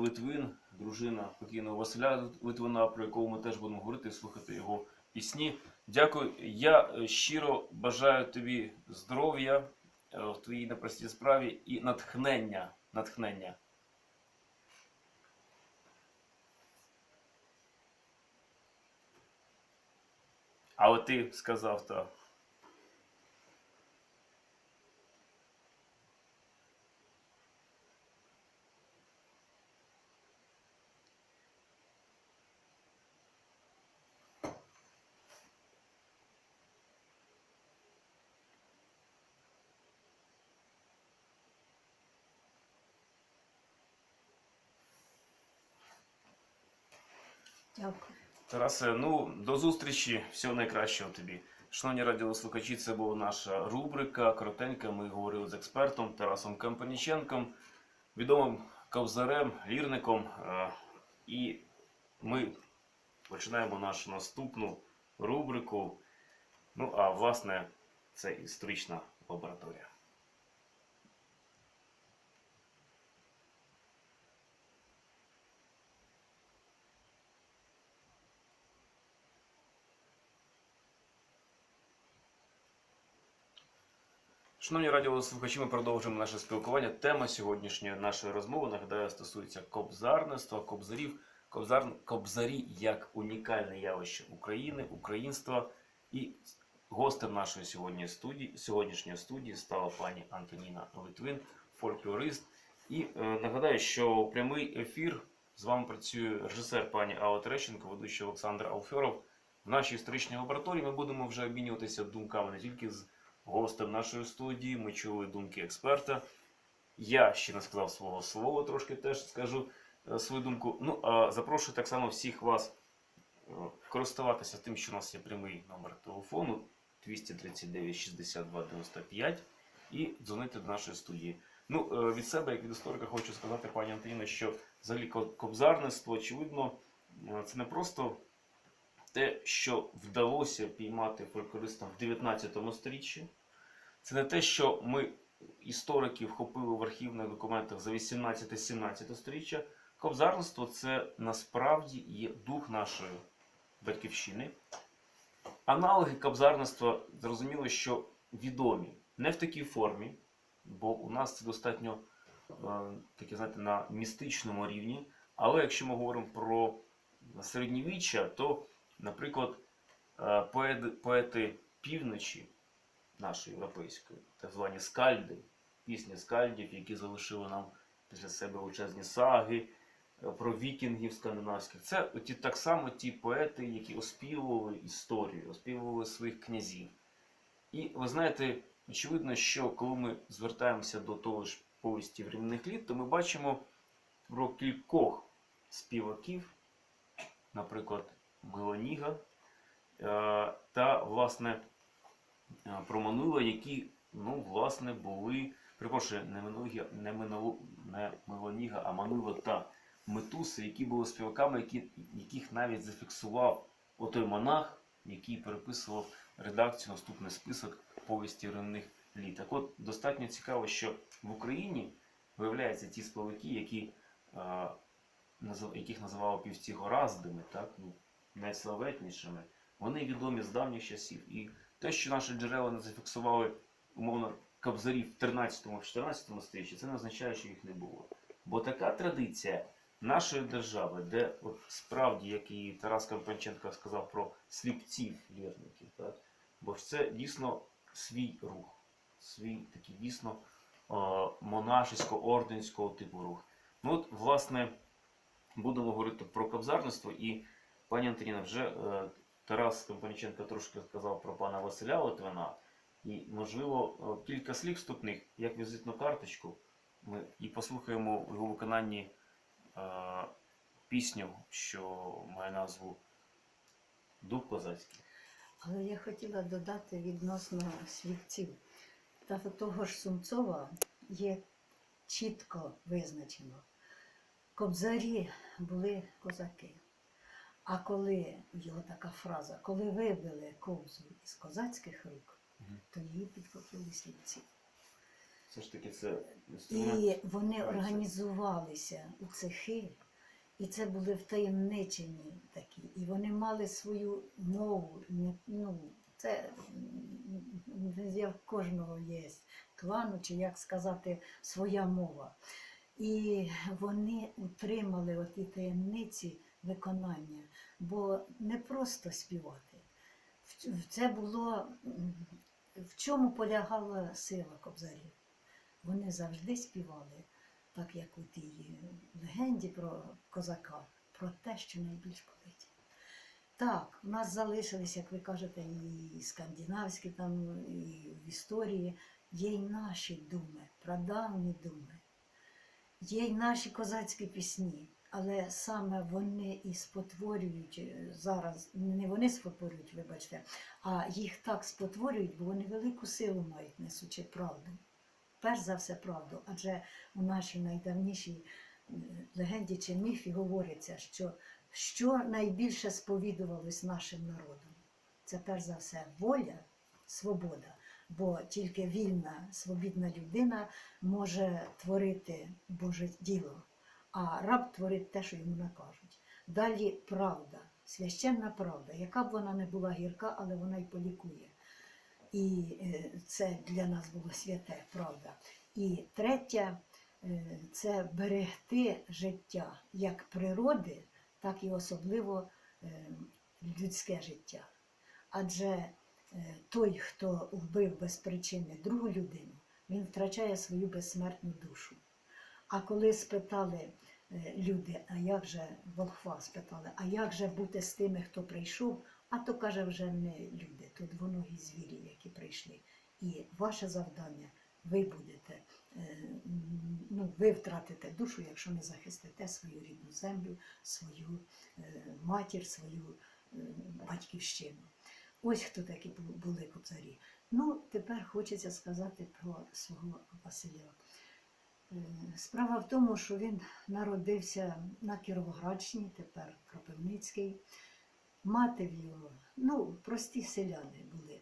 Литвин, дружина покійного Василя Литвина, про якого ми теж будемо говорити слухати його пісні. Дякую. Я е, щиро бажаю тобі здоров'я е, в твоїй непростій справі і натхнення. натхнення. Але ти сказав так. Дякую. Тарасе, ну до зустрічі, всього найкращого тобі. Шановні радіослухачі, це була наша рубрика коротенька. Ми говорили з експертом Тарасом Кампаніченком, відомим ковзарем, лірником. І ми починаємо нашу наступну рубрику. Ну, а власне, це історична лабораторія. Шановні радіослухачі, ми продовжуємо наше спілкування. Тема сьогоднішньої нашої розмови, нагадаю, стосується кобзарництва, кобзарів, кобзар, кобзарі як унікальне явище України, українства. І гостем нашої сьогодні студії, сьогоднішньої студії стала пані Антоніна Литвин, фольклорист. І е, нагадаю, що прямий ефір з вами працює режисер пані Алла Терещенко, ведучий Олександр Алфьоров. В нашій історичній лабораторії ми будемо вже обмінюватися думками не тільки з гостем нашої студії. Ми чули думки експерта. Я ще не сказав свого слова, трошки теж скажу е, свою думку. Ну, а запрошую так само всіх вас е, користуватися тим, що у нас є прямий номер телефону 239 62 95 і дзвонити до нашої студії. Ну, е, від себе, як від історика, хочу сказати, пані Антоніна, що взагалі кобзарництво, очевидно, це не просто те, що вдалося піймати фольклористам в 19 сторіччі. Це не те, що ми історики вхопили в архівних документах за 18-17 сторіччя. Кобзарництво це насправді є дух нашої батьківщини. Аналоги кобзарництва зрозуміло, що відомі не в такій формі, бо у нас це достатньо е, таке, знаєте, на містичному рівні. Але якщо ми говоримо про середньовіччя, то, наприклад, е, поети півночі нашої європейської, так звані скальди, пісні скальдів, які залишили нам після себе величезні саги е, про вікінгів скандинавських. Це ті, так само ті поети, які оспівували історію, оспівували своїх князів. І ви знаєте, очевидно, що коли ми звертаємося до того ж повісті временних літ, то ми бачимо про кількох співаків, наприклад, Меланіга, е, та, власне, е, про Мануила, які, ну, власне, були, припрошую, не Меланіга, а Мануила та Метуси, які були співаками, які, яких навіть зафіксував отой монах, який переписував редакцію наступний список повісті временних літ. Так от достатньо цікаво, що в Україні виявляються ті співаки, які, е, яких називали півці гораздими, так, ну, найславетнішими, вони відомі з давніх часів. І те, що наші джерела не зафіксували, умовно, кобзарів в 13-14 сторіччі, це не означає, що їх не було. Бо така традиція нашої держави, де от справді, як і Тарас Карпанченко сказав про сліпців вірників, так? бо ж це дійсно свій рух, свій такий дійсно монашесько-орденського типу рух. Ну от, власне, будемо говорити про кобзарництво, і пані Антоніна, вже е, Тарас Компаніченко трошки сказав про пана Василя Литвина. І, можливо, е, кілька слів вступних, як візитну карточку. Ми і послухаємо в його виконанні е, пісню, що має назву Дуб козацький. Але я хотіла додати відносно слівців. Та того ж Сумцова є чітко визначено. Кобзарі були козаки. А коли його така фраза, коли вибили ковзу із козацьких рук, Мгм. то її підхопили слівці. Все ж таки це інструмент. І вони організувалися у цехи, і це були втаємничені такі. І вони мали свою мову. Ну, це в кожного є клану, чи як сказати, своя мова. І вони утримали оті таємниці виконання, бо не просто співати. Це було в чому полягала сила кобзарів. Вони завжди співали, так як у тій легенді про козака, про те, що найбільш болить. Так, у нас залишились, як ви кажете, і скандинавські там, і в історії, є й наші думи, прадавні думи, є й наші козацькі пісні, але саме вони і спотворюють е, зараз, не вони спотворюють, вибачте, а їх так спотворюють, бо вони велику силу мають, несучи правду. Перш за все правду, адже у нашій найдавнішій е, легенді чи міфі говориться, що що найбільше сповідувалось нашим народом. Це перш за все воля, свобода, бо тільки вільна, свобідна людина може творити Боже діло, а раб творить те, що йому накажуть. Далі правда, священна правда, яка б вона не була гірка, але вона й полікує. І е, це для нас було святе, правда. І третє е, це берегти життя як природи, так і особливо е, людське життя. Адже той, хто вбив без причини другу людину, він втрачає свою безсмертну душу. А коли спитали е, люди, а як же волхва спитали, а як же бути з тими, хто прийшов, а то каже, вже не люди, тут двоногі звірі, які прийшли. І ваше завдання, ви будете, е, ну, ви втратите душу, якщо не захистите свою рідну землю, свою е, матір, свою батьківщину. Ось хто такі були кобзарі. Ну, тепер хочеться сказати про свого Василя. Справа в тому, що він народився на Кіровоградщині, тепер Кропивницький. Мати в його, ну, прості селяни були.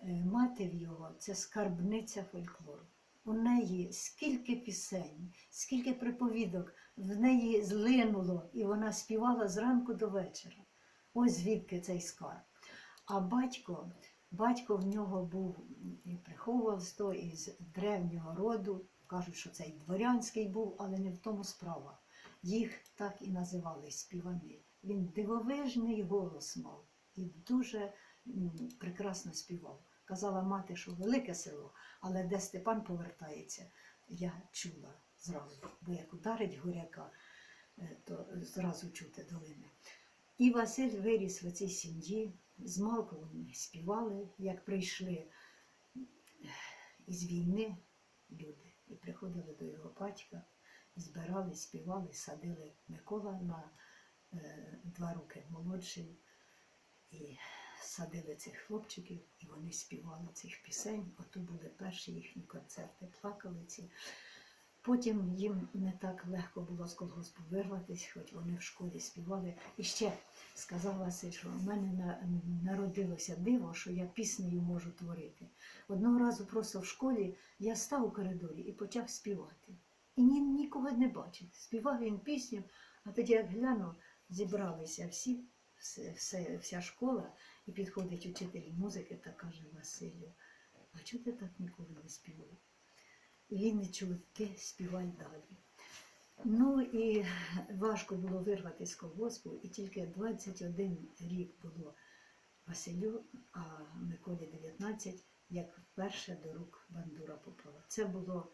Е, Мати в його це скарбниця фольклору. У неї скільки пісень, скільки приповідок в неї злинуло, і вона співала зранку до вечора. Ось звідки цей скарб. А батько, батько в нього був і приховував то із древнього роду. Кажуть, що цей дворянський був, але не в тому справа. Їх так і називали співани. Він дивовижний голос мав і дуже прекрасно співав. Казала мати, що велике село, але де Степан повертається, я чула зразу, бо як ударить горяка, е, то зразу чути долини. І Василь виріс в цій сім'ї, змалку вони співали, як прийшли із війни люди, і приходили до його батька, збирали, співали, садили Микола на е, два роки молодший, і садили цих хлопчиків, і вони співали цих пісень. Ото були перші їхні концерти, плакали ці. Потім їм не так легко було з колгоспу вирватися, хоч вони в школі співали. І ще сказав Василь, що в мене народилося диво, що я піснею можу творити. Одного разу просто в школі я став у коридорі і почав співати. І ні, нікого не бачив. Співав він пісню, а тоді як глянув, зібралися всі, все, вся школа, і підходить учитель музики та каже Василю, а чого ти так ніколи не співав? І він не чув, ти співай далі. Ну і важко було вирвати з колгоспу, і тільки 21 рік було Василю, а Миколі 19, як вперше до рук бандура попала. Це було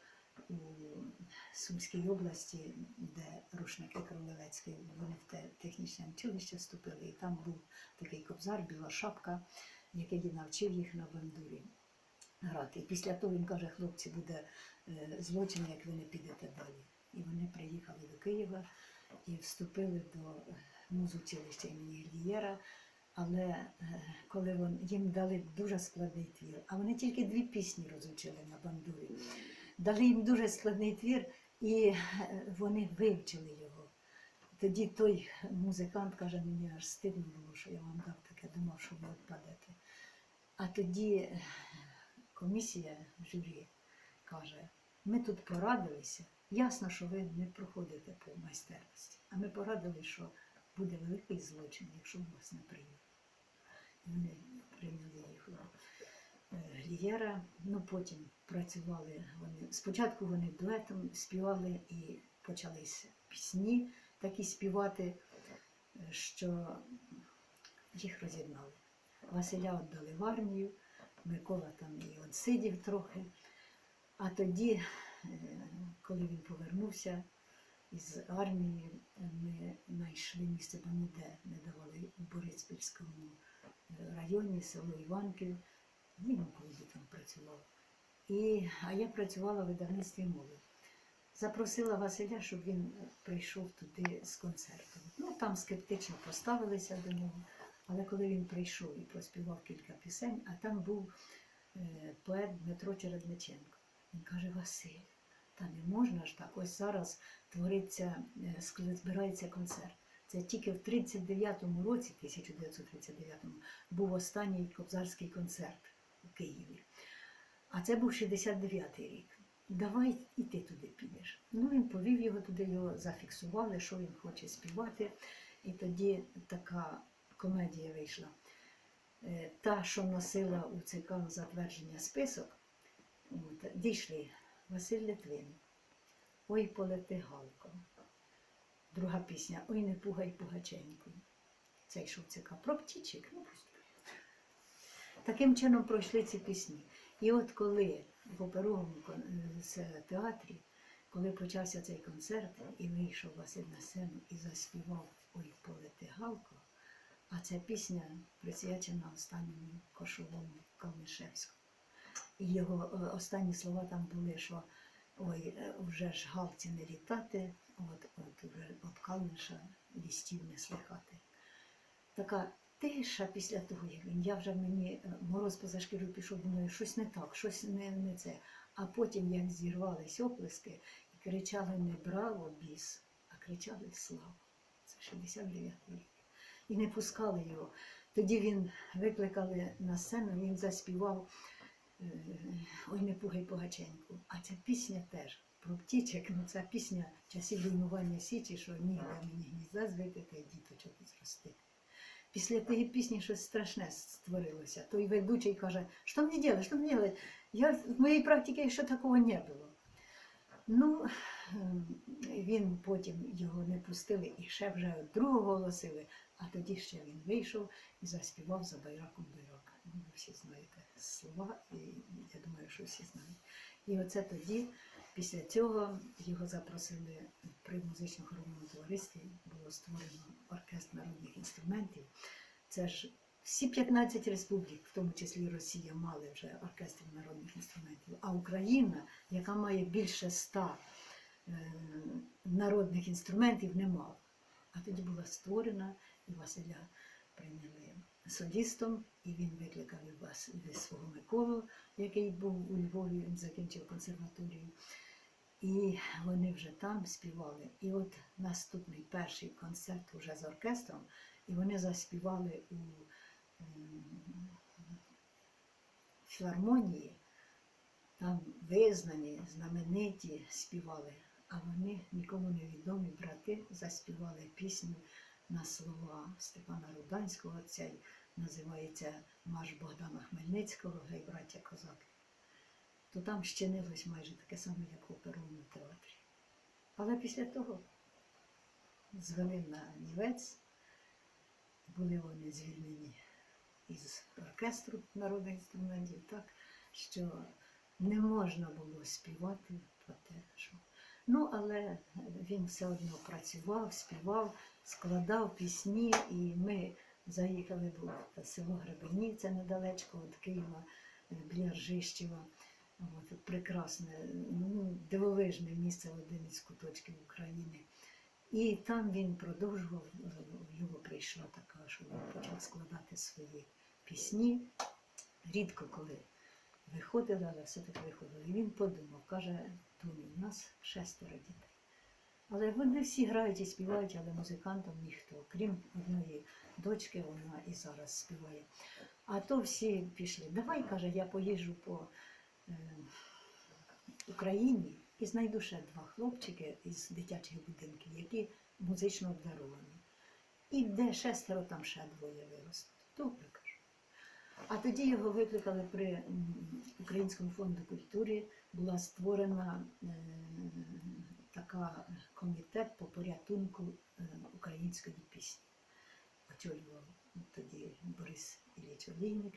у Сумській області, де рушники Кролевецькі, вони в те технічне училище вступили, і там був такий кобзар, біла шапка, який навчив їх на бандурі грати. І після того він каже, хлопці, буде злочин, як ви не підете далі. І вони приїхали до Києва і вступили до е, музучилища імені Глієра. Але е, коли вон, їм дали дуже складний твір, а вони тільки дві пісні розучили на бандурі. Дали їм дуже складний твір, і е, вони вивчили його. Тоді той музикант каже, мені аж стидно було, що я вам дав таке, думав, що ви відпадете. А тоді е, комісія журі каже, Ми тут порадилися. Ясно, що ви не проходите по майстерності. А ми порадили, що буде великий злочин, якщо вас не. І Вони прийняли їх у е, ну потім працювали вони. Спочатку вони дуетом співали і почались пісні такі співати, е, що їх роз'єднали. Василя віддали в армію, Микола там і отсидів трохи. А тоді, е, коли він повернувся із армії, ми знайшли місце, бо ніде не давали у Бориспільському е, районі, село Іванків. Він у там працював. І, а я працювала в видавництві молодь. Запросила Василя, щоб він е, прийшов туди з концертом. Ну, там скептично поставилися до нього. Але коли він прийшов і проспівав кілька пісень, а там був поет Дмитро Чередниченко. Він каже: Василь, та не можна ж так. Ось зараз твориться, е, збирається концерт. Це тільки в 39-му році, 1939-му, був останній кобзарський концерт у Києві. А це був 69-й рік. Давай і ти туди підеш. Ну, він повів його туди, його зафіксували, що він хоче співати. І тоді така комедія вийшла. Е, Та, що носила у ЦК затвердження список, от, дійшли Василь Литвин. Ой, полети галко. Друга пісня Ой, не пугай пугаченьку. Це йшов ЦК. Про птічок. Ну, просто. Таким чином пройшли ці пісні. І от коли в оперовому театрі, коли почався цей концерт, і вийшов Василь на сцену і заспівав Ой, полети галко, а ця пісня присвячена останньому кошовому Калнишевському. Його е, останні слова там були, що ой, е, вже ж галці не літати, от, от вже об Калниша лістів не слихати. Така тиша після того, як він. Я вже мені е, мороз поза шкірою пішов, думаю, щось не так, щось не, не це. А потім, як зірвались оплески, і кричали не браво, біс, а кричали слава. Це 69-й рік. І не пускали його. Тоді він викликали на сцену, він заспівав Ой, не пугай Пугаченьку. А ця пісня теж про птічок, ну ця пісня часів руйнування Січі, що ні, нігде мені гнізда збити та й діточок зростити. Після тієї пісні щось страшне створилося. Той ведучий каже, що мені робити, що мені робити? Я, в моїй практиці ще такого не було. Ну, ем, він потім його не пустили і ще вже другого оголосили, а тоді ще він вийшов і заспівав за байраком байрака. Ну, ви всі знаєте слова, і я думаю, що всі знають. І оце тоді, після цього, його запросили при музично-хоровому товаристві, було створено оркестр народних інструментів. Це ж всі 15 республік, в тому числі Росія, мали вже оркестр народних інструментів. А Україна, яка має більше ста е, народних інструментів, не мала. А тоді була створена, і Василя прийняли солістом, і він викликав вас і свого Миколу, який був у Львові, він закінчив консерваторію. І вони вже там співали. І от наступний перший концерт вже з оркестром, і вони заспівали у ем, філармонії, там визнані, знамениті співали, а вони нікому не відомі брати заспівали пісню на слова Степана Руданського. Цей називається Марш Богдана Хмельницького, гей, браття козаки. То там щинилось майже таке саме, як в оперовому театрі. Але після того звели на нівець, були вони звільнені із оркестру народних інструментів, так, що не можна було співати про те, що. Ну, але він все одно працював, співав, складав пісні, і ми заїхали в село Гребені, це недалечко від Києва, е, біля Ржищева. От, прекрасне, ну, дивовижне місце в один із куточків України. І там він продовжував, е, в його прийшла така, що він почав складати свої пісні. Рідко коли виходили, але все-таки виходили. І він подумав, каже, Тоню, у нас шестеро дітей. Але вони всі грають і співають, але музикантом ніхто, крім одної дочки, вона і зараз співає. А то всі пішли. Давай, каже, я поїжджу по е, Україні і знайду ще два хлопчики із дитячих будинків, які музично обдаровані. І де шестеро, там ще двоє виростуть. Добре кажу. А тоді його викликали при Українському фонду культури, була створена е, така комітет по порятунку е, української пісні. Очолював тоді Борис Ілліч Олійник.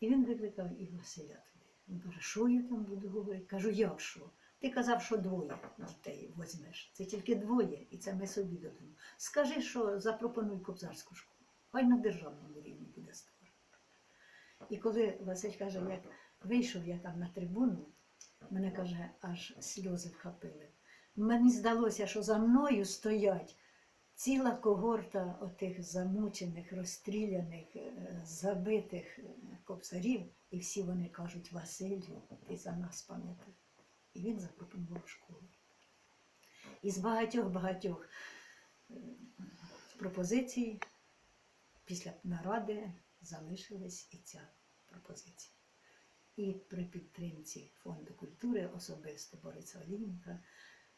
І він викликав і Василя туди. Він каже, що я там буду говорити? Кажу, як що? Ти казав, що двоє дітей возьмеш. Це тільки двоє, і це ми собі додамо. Скажи, що запропонуй кобзарську школу. Хай на державному рівні буде створено. І коли Василь каже, як вийшов я там на трибуну, мене каже, аж сльози вхопили. Мені здалося, що за мною стоять ціла когорта отих замучених, розстріляних, е, забитих е, кобзарів, і всі вони кажуть, Василю, ти за нас пам'ятай. І він запропонував школу. Із багатьох-багатьох е, пропозицій після наради залишилась і ця пропозиція. І при підтримці фонду культури особисто Бориса Олійника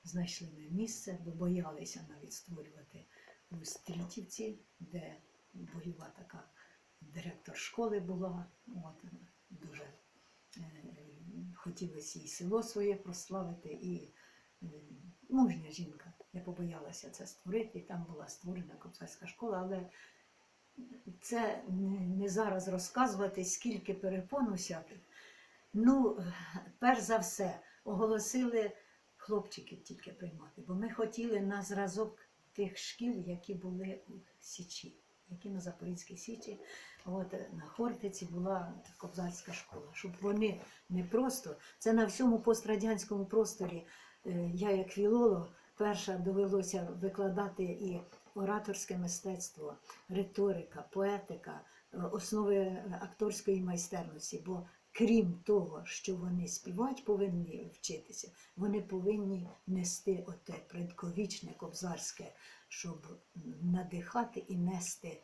знайшли ми місце, бо боялися навіть створювати у Стрітівці, де бойова така директор школи була. От, дуже е, хотілося і село своє прославити, і е, мужня жінка. Я побоялася це створити, і там була створена кобзарська школа, але це не зараз розказувати, скільки перепон усяких. Ну, перш за все, оголосили хлопчиків тільки приймати, бо ми хотіли на зразок тих шкіл, які були у Січі, які на Запорізькій Січі. От на Хортиці була кобзарська школа, щоб вони не просто, це на всьому пострадянському просторі. е, Я як філолог перша довелося викладати і ораторське мистецтво, риторика, поетика, е, основи акторської майстерності. Бо крім того, що вони співати повинні вчитися, вони повинні нести оте предковічне кобзарське, щоб надихати і нести е,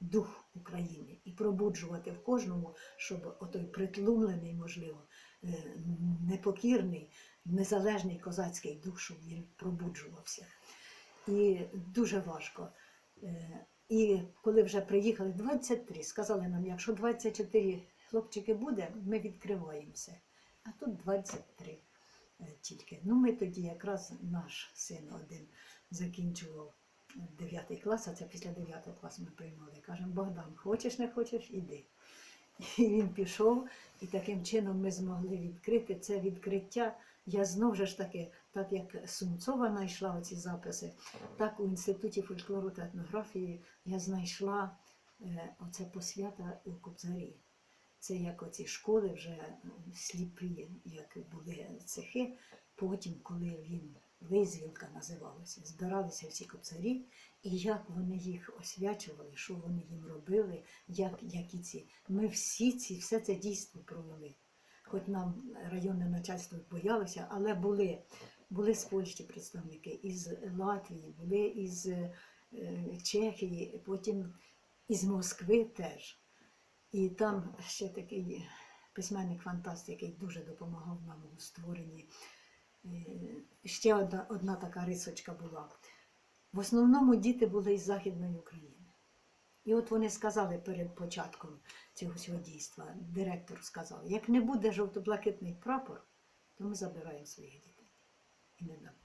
дух України і пробуджувати в кожному, щоб отой притлумлений, можливо, е, непокірний, незалежний козацький дух, щоб він пробуджувався. І дуже важко. Е, І коли вже приїхали 23, сказали нам, якщо 24 хлопчики буде, ми відкриваємося. А тут 23 е, тільки. Ну, ми тоді якраз наш син один закінчував 9 клас, а це після 9 класу ми приймали. Кажемо, Богдан, хочеш, не хочеш, іди. І він пішов, і таким чином ми змогли відкрити це відкриття. Я знову ж таки, так як Сумцова знайшла оці записи, так у Інституті фольклору та етнографії я знайшла е, оце посвята у Кобзарі. Це як оці школи вже сліпі, як були цехи. Потім, коли він визвілка називалося, збиралися всі кобзарі, і як вони їх освячували, що вони їм робили, як, які ці. Ми всі ці, все це дійство провели. Хоч нам районне начальство боялося, але були, були з Польщі представники, із Латвії, були із е, Чехії, потім із Москви теж. І там ще такий письменник-фантаст, який дуже допомагав нам у створенні. Е, Ще одна, одна така рисочка була. В основному діти були із Західної України. І от вони сказали перед початком цього всього дійства, директор сказав, як не буде жовто-блакитний прапор, то ми забираємо своїх дітей і не дамо.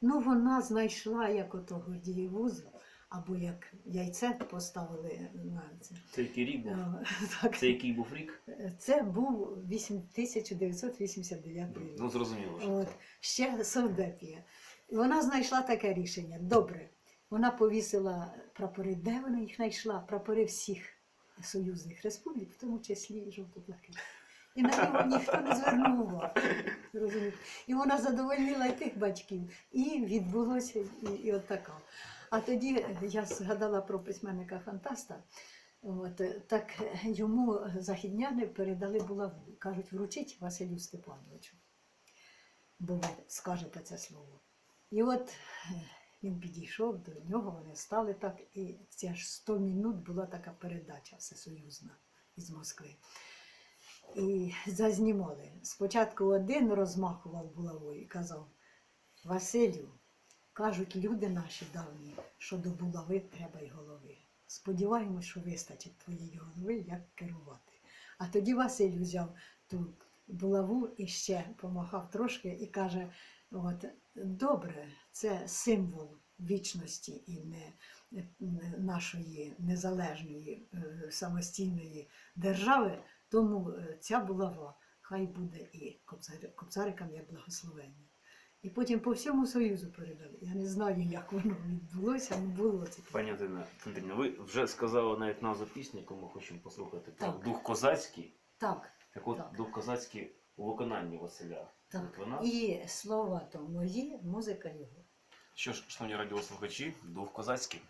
Ну, вона знайшла як ото гордієвузу, або як яйце поставили на це. Це який рік був? Е, Так. Це який був рік? Це був 1989 рік. Ну зрозуміло. Що От, ще Совдепія. І вона знайшла таке рішення. Добре. Вона повісила прапори, де вона їх знайшла? Прапори всіх союзних республік, в тому числі і жовто-блакитні. І на нього ніхто не звернув увагу. І вона задовольнила і тих батьків. І відбулося і, і от. А тоді я згадала про письменника Фантаста. От, так йому західняни передали булаву. Кажуть, вручіть Василю Степановичу, бо ви скажете це слово. І от е, він підійшов до нього, вони стали так, і це аж 100 минут була така передача всесоюзна із Москви. І зазнімали. Спочатку один розмахував булавою і казав: Василю, кажуть люди наші давні, що до булави треба й голови. Сподіваємось, що вистачить твоєї голови, як керувати. А тоді Василь взяв ту булаву і ще помахав трошки і каже: от, добре, це символ вічності і не, нашої незалежної е, самостійної держави, тому е, ця булава хай буде і кобзар- кобзарикам як благословення. І потім по всьому Союзу передали. Я не знаю, як воно відбулося, але було це. Пані Андріївна, ви вже сказали навіть назву пісні, яку ми хочемо послухати. Так. дух козацький. Так, Так от Так. дух козацький у виконанні Василя. так. Вона. І слова то мої, музика його. Що ж, шановні радіослухачі, дух козацький.